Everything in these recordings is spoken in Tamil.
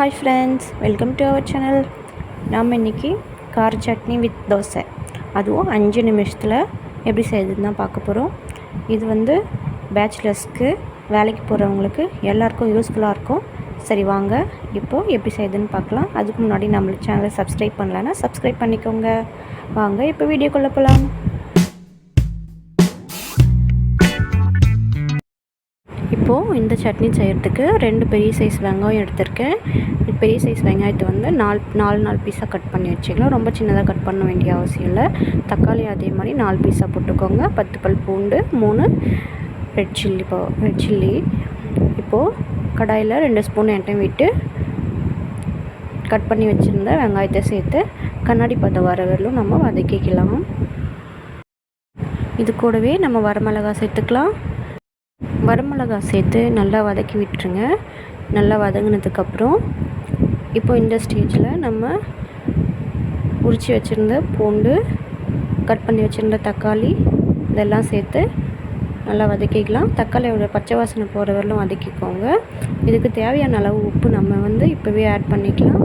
Hi friends welcome to our channel நாம் இன்றைக்கி கார சட்னி வித் தோசை. அதுவும் அஞ்சு நிமிஷத்தில் எப்படி செய்யுதுன்னு தான் பார்க்க போகிறோம் இது வந்து பேச்சுலர்ஸ்க்கு வேலைக்கு போகிறவங்களுக்கு எல்லாருக்கும் யூஸ்ஃபுல்லாக இருக்கும். சரி வாங்க. இப்போது எப்படி செய்யுதுன்னு பார்க்கலாம். அதுக்கு முன்னாடி நம்மளுக்கு சேனலை சப்ஸ்கிரைப் பண்ணலன்னா சப்ஸ்கிரைப் பண்ணிக்கோங்க. வாங்க இப்போ வீடியோக்குள்ளே போகலாம் இப்போது இந்த சட்னி செய்கிறதுக்கு ரெண்டு பெரிய சைஸ் வெங்காயம் எடுத்திருக்கேன். பெரிய சைஸ் வெங்காயத்தை வந்து நாலு நாலு நாலு பீஸாக கட் பண்ணி வச்சுக்கலாம். ரொம்ப சின்னதாக கட் பண்ண வேண்டிய அவசியம் இல்லை. தக்காளி அதே மாதிரி நாலு பீஸாக போட்டுக்கோங்க. பத்து பல் பூண்டு மூணு ரெட் சில்லி போ ரெட் சில்லி இப்போது கடாயில் ரெண்டு ஸ்பூன் எண்ணெய் விட்டு கட் பண்ணி வச்சுருந்த வெங்காயத்தை சேர்த்து கண்ணாடி பதம் வர வரலும் நம்ம வதக்கிக்கலாம். இது கூடவே நம்ம வரமிளகா சேர்த்துக்கலாம். வரமிளகா சேர்த்து நல்லா வதக்கி விட்டுருங்க. நல்லா வதங்கினதுக்கப்புறம் இப்போ இந்த ஸ்டேஜில் நம்ம உரித்து வச்சுருந்த பூண்டு கட் பண்ணி வச்சுருந்த தக்காளி இதெல்லாம் சேர்த்து நல்லா வதக்கிக்கலாம். தக்காளியோட பச்சை வாசனை போகிற வரலும் வதக்கிக்கோங்க. இதுக்கு தேவையான அளவு உப்பு நம்ம வந்து இப்போவே ஆட் பண்ணிக்கலாம்.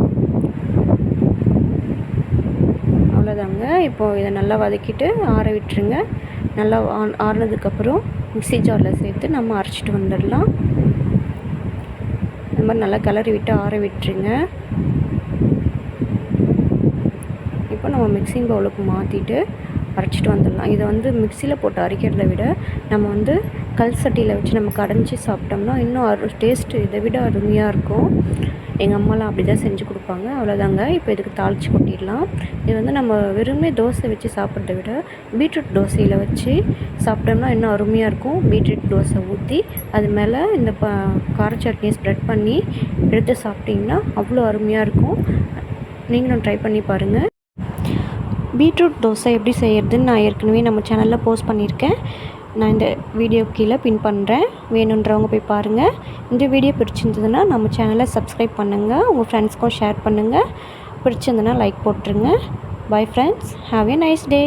அவ்வளோதாங்க இப்போது இதை நல்லா வதக்கிட்டு ஆற விட்டுருங்க. நல்லா ஆறுனதுக்கப்புறம் மிக்ஸி ஜாரில் சேர்த்து நம்ம அரைச்சிட்டு வந்துடலாம். இந்த மாதிரி நல்லா கிளறி விட்டு ஆற விட்டுருங்க. இப்போ நம்ம மிக்சிங் பவுலுக்கு மாற்றிட்டு அரைச்சிட்டு வந்துடலாம். இதை வந்து மிக்சியில் போட்டு அரைக்கிறத விட நம்ம வந்து கல் சட்டியில் வச்சு நம்ம கடைஞ்சி சாப்பிட்டோம்னா இன்னும் அரு டேஸ்ட்டு இதை விட அருமையாக இருக்கும். எங்கள் அம்மாலாம் அப்படி தான் செஞ்சு கொடுப்பாங்க. அவ்வளோதாங்க இப்போ இதுக்கு தாளித்து கொட்டிடலாம். இது வந்து நம்ம வெறுமே தோசை வச்சு சாப்பிட்றத விட பீட்ரூட் தோசையில் வச்சு சாப்பிட்டோம்னா இன்னும் அருமையாக இருக்கும். பீட்ரூட் தோசை ஊற்றி அது மேலே இந்த ப கார சட்னியை ஸ்ப்ரெட் பண்ணி எடுத்து சாப்பிட்டிங்கன்னா அவ்வளோ அருமையாக இருக்கும். நீங்களும் ட்ரை பண்ணி பாருங்கள் பீட்ரூட் தோசை எப்படி செய்கிறதுன்னு நான் ஏற்கனவே நம்ம சேனலில் போஸ்ட் பண்ணியிருக்கேன். நான் இந்த வீடியோ கீழே பின் பண்ணுறேன் வேணுன்றவங்க போய் பாருங்கள் இந்த வீடியோ பிடிச்சிருந்ததுன்னா நம்ம சேனலை சப்ஸ்கிரைப் பண்ணுங்கள் உங்கள் ஃப்ரெண்ட்ஸ்க்கும் ஷேர் பண்ணுங்கள் பிடிச்சிருந்ததுன்னா லைக் போட்டுருங்க. Bye friends have a nice day